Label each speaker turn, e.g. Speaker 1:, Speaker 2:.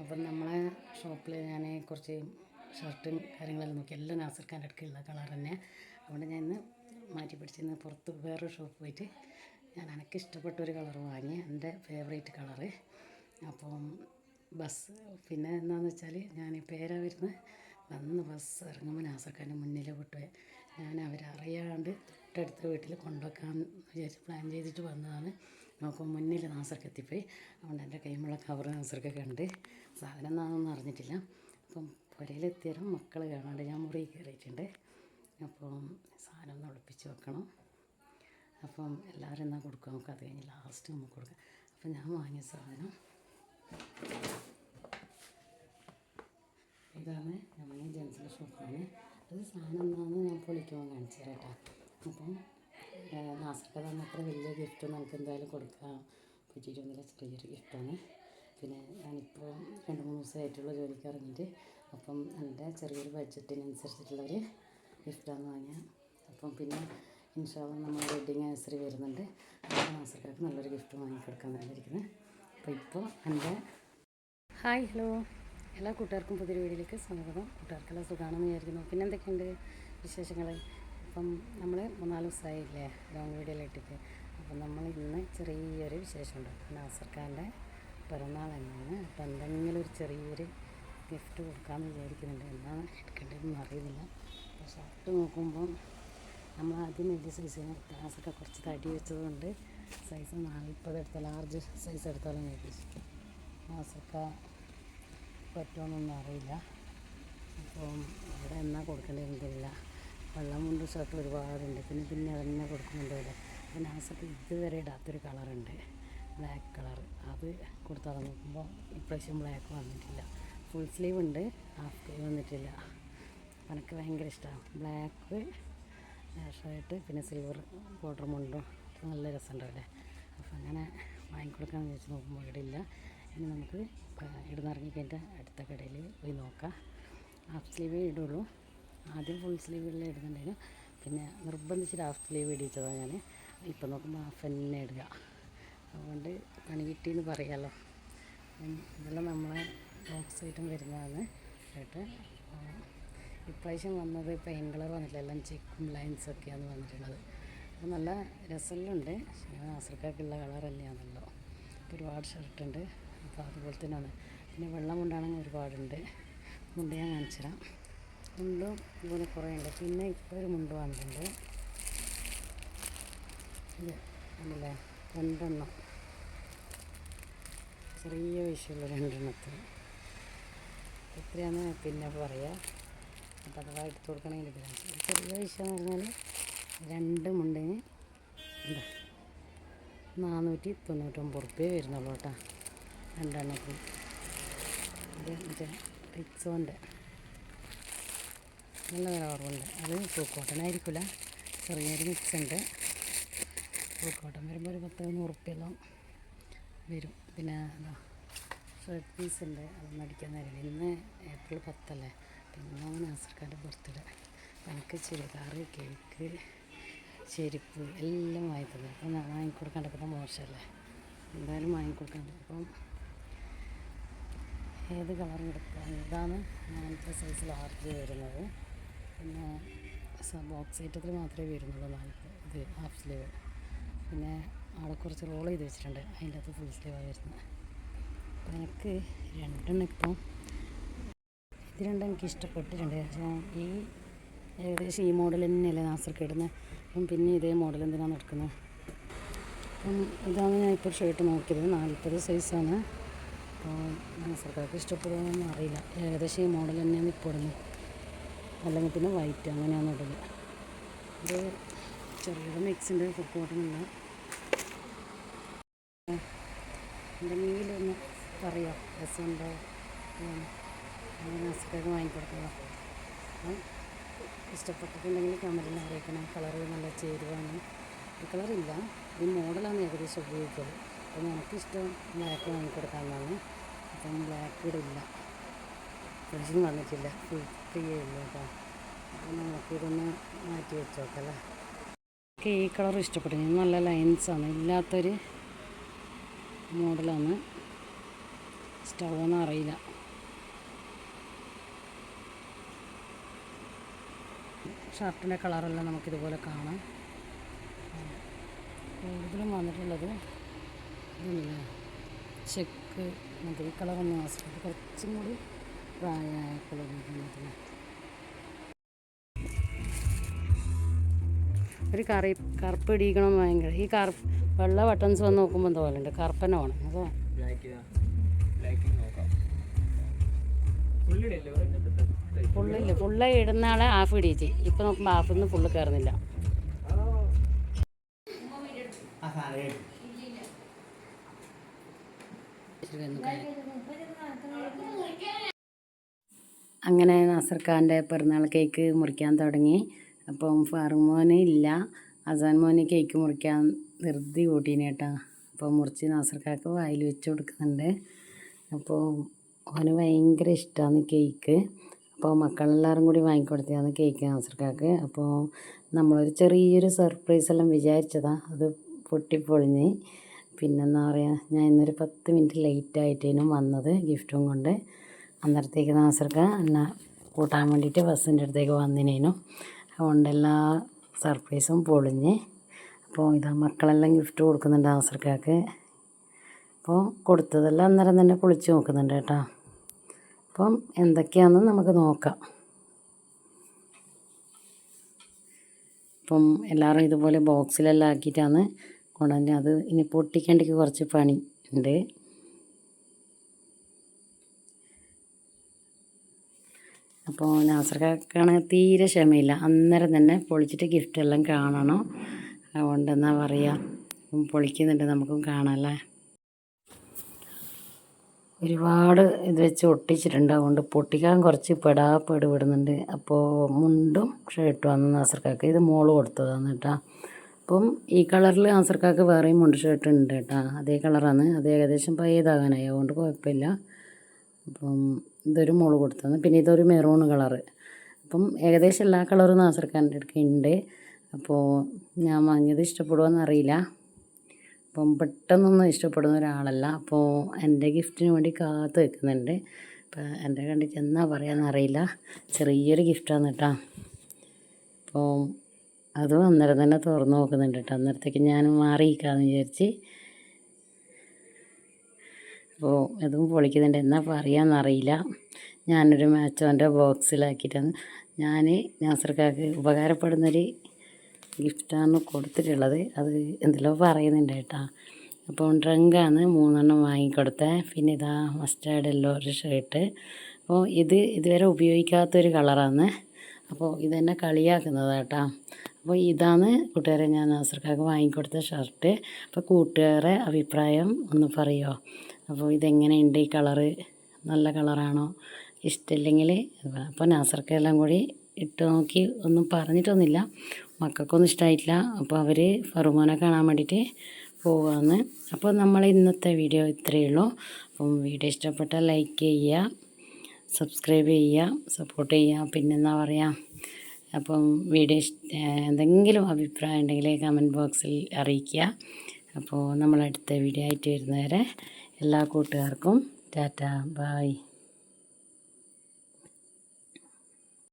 Speaker 1: അപ്പം നമ്മളെ ഷോപ്പിൽ ഞാൻ കുറച്ച് ഷർട്ടും കാര്യങ്ങളെല്ലാം നോക്കി. എല്ലാം നാസർ ഖാന്റെ അടുക്കുള്ള കളർ തന്നെ. അതുകൊണ്ട് ഞാൻ ഇന്ന് മാറ്റി പിടിച്ച് ഇന്ന് പുറത്ത് വേറൊരു ഷോപ്പ് പോയിട്ട് ഞാൻ എനിക്ക് ഇഷ്ടപ്പെട്ട ഒരു കളർ വാങ്ങി. എന്റെ ഫേവറേറ്റ് കളറ് അപ്പം ബസ്. പിന്നെ എന്താണെന്ന് വെച്ചാൽ ഞാൻ പേരാ വരുന്ന വന്ന് ബസ് ഇറങ്ങുമ്പോൾ നാസർഖാന്റെ മുന്നിൽ വിട്ടുപോയി ഞാൻ അവരറിയാണ്ട് തൊട്ടടുത്ത വീട്ടിൽ കൊണ്ടുവെക്കാൻ വിചാരിച്ച് പ്ലാൻ ചെയ്തിട്ട് വന്നതാണ്. നോക്കുമ്പോൾ മുന്നിൽ നാസർക്ക് എത്തിപ്പോയി. അതുകൊണ്ട് എന്റെ കൈമുള്ള കവർ നാസർക്ക് കണ്ട് സാധനം എന്താണെന്ന് അറിഞ്ഞിട്ടില്ല. അപ്പം പുരയിലെത്തിയാലും മക്കൾ കാണാണ്ട് ഞാൻ മുറി കയറിയിട്ടുണ്ട്. അപ്പം സാധനം ഒന്ന് ഒളിപ്പിച്ച് വെക്കണം. അപ്പം എല്ലാവരും എന്നാൽ കൊടുക്കുക. നമുക്ക് അത് കഴിഞ്ഞ് ലാസ്റ്റ് നമുക്ക് കൊടുക്കാം. അപ്പം ഞാൻ വാങ്ങിയ സാധനം ഇതാണ്. ഞങ്ങൾ ജെൻസിന്റെ ഷോപ്പാണ്. അത് സാധനം എന്താണെന്ന് ഞാൻ പൊളിക്കുമ്പോൾ കാണിച്ചു തരാം കേട്ടോ. അപ്പം നാസർക്ക് തന്നെ അത്ര വലിയ ഗിഫ്റ്റ് നമുക്ക് എന്തായാലും കൊടുക്കാൻ പറ്റിയിട്ടൊന്നുമില്ല ചെറിയൊരു ഗിഫ്റ്റാണ് പിന്നെ ഞാനിപ്പോൾ രണ്ട് മൂന്ന് ദിവസമായിട്ടുള്ള ജോലിക്ക് ഇറങ്ങിയിട്ട്. അപ്പം എന്റെ ചെറിയൊരു ബഡ്ജറ്റിനനുസരിച്ചിട്ടുള്ളൊരു ഗിഫ്റ്റാണ് വാങ്ങിയത് അപ്പം പിന്നെ ഇൻഷാല്ല നമ്മൾ വെഡ്ഡിങ് ആനിവേഴ്സറി വരുന്നുണ്ട്. അപ്പോൾ നാസർക്കാർക്ക് നല്ലൊരു ഗിഫ്റ്റ് വാങ്ങിക്കൊടുക്കാൻ വേണ്ടിയിരിക്കുന്നത് അപ്പോൾ ഇപ്പോൾ എന്റെ ഹായ് ഹലോ എല്ലാ കൂട്ടുകാർക്കും പുതിയൊരു വീഡിയോയിലേക്ക് സ്വാഗതം. കൂട്ടുകാർക്കെല്ലാം സുഖമാണെന്ന് വിചാരിക്കുന്നു. പിന്നെ എന്തൊക്കെയുണ്ട് വിശേഷങ്ങൾ അപ്പം നമ്മൾ മൂന്നാൽ ദിവസമായില്ലേ ലോങ് വീഡിയോയിലിട്ടിട്ട് അപ്പം നമ്മൾ ഇന്ന് ചെറിയൊരു വിശേഷമുണ്ട്. നാസർഖാന്റെ പിറന്നാൾ തന്നെയാണ് അപ്പം എന്തെങ്കിലും ഒരു ചെറിയൊരു ഗിഫ്റ്റ് കൊടുക്കാമെന്ന് വിചാരിക്കുന്നുണ്ട്. എന്താണ് എടുക്കേണ്ടതെന്ന് അറിയുന്നില്ല. അപ്പോൾ ഷർട്ട് നോക്കുമ്പം നമ്മൾ ആദ്യം വലിയ സൈസ് ഗ്ലാസ്സൊക്കെ കുറച്ച് തടി വെച്ചതുകൊണ്ട് സൈസ് നാൽപ്പത് എടുത്ത ലാർജ് സൈസ് എടുത്താലും ചോദിച്ചു ഗ്ലാസ്സൊക്കെ പറ്റുമെന്നൊന്നും അറിയില്ല. അപ്പം അവിടെ എന്നാ കൊടുക്കേണ്ടതെന്നില്ല വെള്ളം കൊണ്ട് ഷർട്ട് ഒരുപാടുണ്ട്. പിന്നെ പിന്നെ അതന്നെ കൊടുക്കുന്നുണ്ട് പിന്നെ ആ ഷർട്ട് ഇതുവരെ ഇടാത്തൊരു കളറുണ്ട്. ബ്ലാക്ക് കളർ അത് കൊടുത്താൽ നോക്കുമ്പോൾ ഇപ്രാവശ്യം ബ്ലാക്ക് വന്നിട്ടില്ല. ഫുൾ സ്ലീവ് ഉണ്ട്. ഹാഫ് സ്ലീവ് വന്നിട്ടില്ല. എനിക്ക് ഭയങ്കര ഇഷ്ടമാണ് ബ്ലാക്ക് ഷർട്ട് പിന്നെ സിൽവർ ബോർഡർ മുണ്ടും. നല്ല രസമുണ്ടാവില്ലേ അപ്പോൾ അങ്ങനെ വാങ്ങിക്കൊടുക്കാമെന്ന് വിചാരിച്ച് നോക്കുമ്പോൾ ഇവിടെ ഇല്ല. ഇനി നമുക്ക് ഇവിടുന്ന് ഇറങ്ങിക്കഴിഞ്ഞിട്ട് അടുത്ത കടയിൽ പോയി നോക്കാം. ഹാഫ് സ്ലീവേ ഇടുള്ളൂ. ആദ്യം ഫുൾ സ്ലീവുകളിൽ ഇടുന്നുണ്ടായിരുന്നു പിന്നെ നിർബന്ധിച്ചിട്ട് ഹാഫ് സ്ലീവ് ഇടിച്ചതാണ് ഞാൻ ഇപ്പം നോക്കുമ്പോൾ ഹാഫ് തന്നെ ഇടുക. അതുകൊണ്ട് പണി കിട്ടിയെന്ന് പറയാമല്ലോ ഇതെല്ലാം നമ്മളെ ബോക്സ് ഐറ്റം വരുന്നതാണ്. കേട്ട് ഇപ്രാവശ്യം വന്നത് പെയിൻ കളർ വന്നിട്ടില്ല. എല്ലാം ചെക്കും ലൈൻസൊക്കെയാണ് വന്നിട്ടുള്ളത്. അപ്പോൾ നല്ല രസമുണ്ട്. നാസർക്കാർക്കുള്ള കളർ തന്നെയാണല്ലോ. ഒരുപാട് ഷർട്ടുണ്ട് അപ്പോൾ അതുപോലെ തന്നെയാണ്. പിന്നെ വെള്ളം കൊണ്ടാണെങ്കിൽ ഒരുപാടുണ്ട്. മുണ്ട് ഞാൻ കാണിച്ചു തരാം മുണ്ടും ഇതുപോലെ കുറേ ഉണ്ട്. പിന്നെ ഇപ്പോൾ ഒരു മുണ്ട് വന്നിട്ടുണ്ട്. ഇത് രണ്ടെണ്ണം. ചെറിയ വിഷയമുള്ള രണ്ടെണ്ണത്തിന് എത്രയാണെന്ന് പിന്നെ പറയാം. അപ്പം അഥവാ എടുത്ത് കൊടുക്കണമെങ്കിൽ ഇതിലാണ് ചെറിയ വിഷയം എന്ന് പറഞ്ഞാൽ രണ്ട് മുണ്ടിന് എന്താ? നാനൂറ്റി തൊണ്ണൂറ്റൊമ്പത് റുപ്യ വരുന്നുള്ളൂ കേട്ടോ. രണ്ടെണ്ണത്തിന്. അത് മറ്റേ റിക്സോന്റെ നല്ല വില കുറവുണ്ട് അത് പൂക്കോട്ടനായിരിക്കില്ല ചെറിയൊരു മിക്സ് ഉണ്ട് പൂക്കോട്ടൻ വരുമ്പോൾ ഒരു പത്ത് നൂറുപ്യെല്ലാം റുപ്യെല്ലാം വരും. പിന്നെ ഷർട്ട് പീസ് ഉണ്ട്. അതൊന്നും അടിക്കാൻ നേരം ഇന്ന് ഏപ്രിൽ പത്തല്ലേ. പിന്നെ നാസർക്കാരുടെ ബർത്ത്ഡേ. എനിക്ക് ചുരിദാർ കേക്ക് ചെരുപ്പ് എല്ലാം വാങ്ങിത്തത് അപ്പം ഞാൻ വാങ്ങിക്കൊടുക്കാണ്ടൊക്കെ മോശമല്ലേ. എന്തായാലും വാങ്ങിക്കൊടുക്കാണ്ട്. അപ്പം ഏത് കളറും എടുക്കാം ഇതാണ് നാലത്തെ സൈസ് ലാർജ് വരുന്നത് പിന്നെ ബോക്സ് ഐറ്റത്തിൽ മാത്രമേ വരുന്നുള്ളൂ നാല് ഇത് ഹാഫ് സ്ലീവ് പിന്നെ അവിടെ കുറച്ച് റോൾ ചെയ്ത് വെച്ചിട്ടുണ്ട്. അതിന്റെ അകത്ത് ഫുൾ സ്ലീവാണ് വരുന്നത്. എനിക്ക് രണ്ടെണ്ണം ഇപ്പം ഇത് രണ്ടും എനിക്ക് ഇഷ്ടപ്പെട്ടിട്ടുണ്ട്. പക്ഷേ ഈ ഏകദേശം ഈ മോഡൽ തന്നെയല്ലേ നാസർക്ക് ഇടുന്നത് അപ്പം പിന്നെ ഇതേ മോഡൽ എന്തിനാണ് നടക്കുന്നത് അപ്പം ഇതാണ് ഞാൻ ഇപ്പോൾ ഷർട്ട് നോക്കിയത്. നാൽപ്പത് സൈസാണ് അപ്പോൾ നാസർക്കാർക്ക് ഇഷ്ടപ്പെടുമെന്നൊന്നും അറിയില്ല. ഏകദേശം ഈ മോഡൽ തന്നെയാണ് ഇപ്പോൾ ഇടുന്നത് അല്ലെങ്കിൽ പിന്നെ വൈറ്റ് അങ്ങനെയാണ് ഇടൽ. ഇത് ചെറിയൊരു മിക്സിന്റെ ഫുഡ് എന്തെങ്കിലും ഒന്ന് പറയാം. രസമുണ്ടോ? നാസർക്കാർക്ക് വാങ്ങിക്കൊടുക്കുക അപ്പം ഇഷ്ടപ്പെട്ടിട്ടുണ്ടെങ്കിൽ കമലിൽ അറിയിക്കണം. കളർ നല്ല ചേരുവാണ്. ഈ കളറില്ല ഈ മോഡലാണ് ഏകദേശം ഉപയോഗിക്കുന്നത് അപ്പം എനിക്കിഷ്ടം ബ്ലാക്ക് വാങ്ങിക്കൊടുക്കാമെന്നാണ് അപ്പം ബ്ലാക്ക് ഇടില്ല ഫ്രിഡ്ജിന് വന്നിട്ടില്ല ഫ്രീ ഉള്ളൂ കേട്ടോ അപ്പം നമുക്കിതൊന്ന് മാറ്റി വെച്ച് നോക്കല്ലേ എനിക്ക് ഈ കളർ ഇഷ്ടപ്പെട്ടു. നല്ല ലൈൻസാണ് ഇല്ലാത്തൊരു മോഡലാണ് സ്റ്റവെന്ന് അറിയില്ല. ഷർട്ടിന്റെ കളറെല്ലാം നമുക്കിതുപോലെ കാണാം. കൂടുതലും വന്നിട്ടുള്ളത് ഇതല്ലേ ചെക്ക് ഈ കളറൊന്നും ആസ്വദിക്കും കുറച്ചും കൂടി പ്രായമായപ്പോൾ ഉപയോഗിക്കുന്നത് ഒരു കറി കറുപ്പ് ഇടിക്കണം ഭയങ്കര. ഈ കറുപ്പ് വെള്ള ബട്ടൺസ് വന്ന് നോക്കുമ്പോൾ എന്തോ പോലെ ഉണ്ട് കറുപ്പന്നെ വേണം അപ്പോൾ
Speaker 2: ബ്ലാക്ക് ബ്ലാക്ക് നോക്കാം. ഫുള്ളിടല്ലേ
Speaker 1: ഫുള്ളില്ല ഫുള്ള് ഇടുന്ന ആളെ ഹാഫ് ഇടിയിച്ച്. ഇപ്പം നോക്കുമ്പോൾ ഹാഫിൽ നിന്ന് ഫുള്ള് കയറുന്നില്ല
Speaker 2: ആ
Speaker 1: അങ്ങനെ നാസർ ഖാന്റെ പിറന്നാൾ കേക്ക് മുറിക്കാൻ തുടങ്ങി. അപ്പം ഫാറുമോന് ഇല്ല. അസാൻ മോന് കേക്ക് മുറിക്കാൻ നിർത്തി കൂട്ടീന് കേട്ടോ. അപ്പോൾ മുറിച്ച് നാസർ ഖാക്ക് വായിൽ വെച്ച് കൊടുക്കുന്നുണ്ട്. അപ്പോൾ അവന് ഭയങ്കര ഇഷ്ടമാണ് കേക്ക്. അപ്പോൾ മക്കളെല്ലാവരും കൂടി വാങ്ങിക്കൊടുത്തതാണ് കേക്ക് നാസർ ഖാക്ക് അപ്പോൾ നമ്മളൊരു ചെറിയൊരു സർപ്രൈസ് എല്ലാം വിചാരിച്ചതാണ് അത് പൊട്ടിപ്പൊളിഞ്ഞ്. പിന്നെന്താ പറയുക ഞാൻ ഇന്നൊരു പത്ത് മിനിറ്റ് ലേറ്റ് ആയിട്ടേനും വന്നത് ഗിഫ്റ്റും കൊണ്ട്. അന്നേരത്തേക്ക് നാസർക്ക് എന്നെ കൂട്ടാൻ വേണ്ടിയിട്ട് ബസ്സിന്റെ അടുത്തേക്ക് വന്നിനേനു. അതുകൊണ്ട് എല്ലാ സർപ്രൈസും പൊളിഞ്ഞ് അപ്പോൾ ഇതാ മക്കളെല്ലാം ഗിഫ്റ്റ് കൊടുക്കുന്നുണ്ട് നാസർക്കാക്ക്. അപ്പോൾ കൊടുത്തതെല്ലാം അന്നേരം തന്നെ പൊളിച്ച് നോക്കുന്നുണ്ട് കേട്ടോ. അപ്പം എന്തൊക്കെയാണെന്ന് നമുക്ക് നോക്കാം. അപ്പം എല്ലാവരും ഇതുപോലെ ബോക്സിലെല്ലാം ആക്കിയിട്ടാണ് കൊണ്ടുവന്നത്. അത് ഇനി പൊട്ടിക്കേണ്ടിക്ക് കുറച്ച് പണി ഉണ്ട്. അപ്പോൾ നാസർക്കാണെങ്കിൽ തീരെ ക്ഷമയില്ല. അന്നേരം തന്നെ പൊളിച്ചിട്ട് ഗിഫ്റ്റ് എല്ലാം കാണണം. അതുകൊണ്ട് എന്നാ പറയുക പൊളിക്കുന്നുണ്ട് നമുക്കും കാണാമല്ലേ ഒരുപാട് ഇത് വെച്ച് ഒട്ടിച്ചിട്ടുണ്ട്. അതുകൊണ്ട് പൊട്ടിക്കാൻ കുറച്ച് പെടാ പെട് വിടുന്നുണ്ട് അപ്പോൾ മുണ്ടും ഷർട്ടും അന്ന് നാസർക്കാക്ക്. ഇത് മോൾ കൊടുത്തതാണ് കേട്ടോ. അപ്പം ഈ കളറിൽ നാസർക്കാക്ക് വേറെയും മുണ്ട് ഷർട്ട് ഉണ്ട് കേട്ടോ. അതേ കളറാണ്. അത് ഏകദേശം പയ്യതാകാനായി അതുകൊണ്ട് കുഴപ്പമില്ല. അപ്പം ഇതൊരു മോൾ കൊടുത്തതാണ്. പിന്നെ ഇതൊരു മെറൂൺ കളറ്. അപ്പം ഏകദേശം എല്ലാ കളറും നാസർക്കാന്റെ അടുക്ക ഉണ്ട് അപ്പോൾ ഞാൻ വാങ്ങിയത് ഇഷ്ടപ്പെടുമോയെന്ന് അറിയില്ല. അപ്പം പെട്ടെന്നൊന്നും ഇഷ്ടപ്പെടുന്ന ഒരാളല്ല. അപ്പോൾ എന്റെ ഗിഫ്റ്റിന് വേണ്ടി കാത്ത് വെക്കുന്നുണ്ട് അപ്പം എന്റെ കണ്ടിട്ട് എന്നാ പറയാമെന്ന് അറിയില്ല. ചെറിയൊരു ഗിഫ്റ്റാണ് കേട്ടോ. അപ്പോൾ അതും അന്നേരം തന്നെ തുറന്ന് നോക്കുന്നുണ്ട് കേട്ടോ. അന്നേരത്തേക്ക് ഞാൻ മാറിയിരിക്കാമെന്ന് വിചാരിച്ച് അപ്പോൾ അതും പൊളിക്കുന്നുണ്ട്. എന്നാ പറയാമെന്നറിയില്ല ഞാനൊരു മാച്ചോന്റെ ബോക്സിലാക്കിയിട്ടാണ്. ഞാൻ നാസർക്കാക്ക് ഉപകാരപ്പെടുന്നൊരു ഗിഫ്റ്റാണ് കൊടുത്തിട്ടുള്ളത്. അത് എന്തെല്ലോ പറയുന്നുണ്ട് കേട്ടോ. അപ്പോൾ ഡ്രങ്കാണ് മൂന്നെണ്ണം വാങ്ങിക്കൊടുത്തത് പിന്നെ ഇതാ മസ്റ്റാർഡ് എല്ലോ ഒരു ഷർട്ട്. അപ്പോൾ ഇത് ഇതുവരെ ഉപയോഗിക്കാത്തൊരു കളറാണ്. അപ്പോൾ ഇതെന്നെ കളിയാക്കുന്നത് കേട്ടോ. അപ്പോൾ ഇതാണ് കൂട്ടുകാരെ ഞാൻ നാസർക്കാക്ക് വാങ്ങിക്കൊടുത്ത ഷർട്ട്. അപ്പോൾ കൂട്ടുകാരെ അഭിപ്രായം ഒന്ന് പറയുമോ അപ്പോൾ ഇതെങ്ങനെയുണ്ട് ഈ കളറ്? നല്ല കളറാണോ? ഇഷ്ടമില്ലെങ്കിൽ അപ്പോൾ നാസർക്കെല്ലാം കൂടി ഇട്ട് നോക്കി ഒന്നും പറഞ്ഞിട്ടൊന്നുമില്ല. മക്കൾക്കൊന്നും ഇഷ്ടമായിട്ടില്ല. അപ്പോൾ അവർ ഫറുമോനെ കാണാൻ വേണ്ടിയിട്ട് പോവാന്ന്. അപ്പോൾ നമ്മൾ ഇന്നത്തെ വീഡിയോ ഇത്രയേ ഉള്ളൂ. അപ്പം വീഡിയോ ഇഷ്ടപ്പെട്ടാൽ ലൈക്ക് ചെയ്യുക സബ്സ്ക്രൈബ് ചെയ്യുക സപ്പോർട്ട് ചെയ്യുക. പിന്നെന്താ പറയുക? അപ്പം വീഡിയോ എന്തെങ്കിലും അഭിപ്രായം ഉണ്ടെങ്കിൽ കമന്റ് ബോക്സിൽ അറിയിക്കുക. അപ്പോൾ നമ്മൾ അടുത്ത വീഡിയോ ആയിട്ട് വരുന്നവരെ എല്ലാ കൂട്ടുകാർക്കും ടാറ്റ ബായ്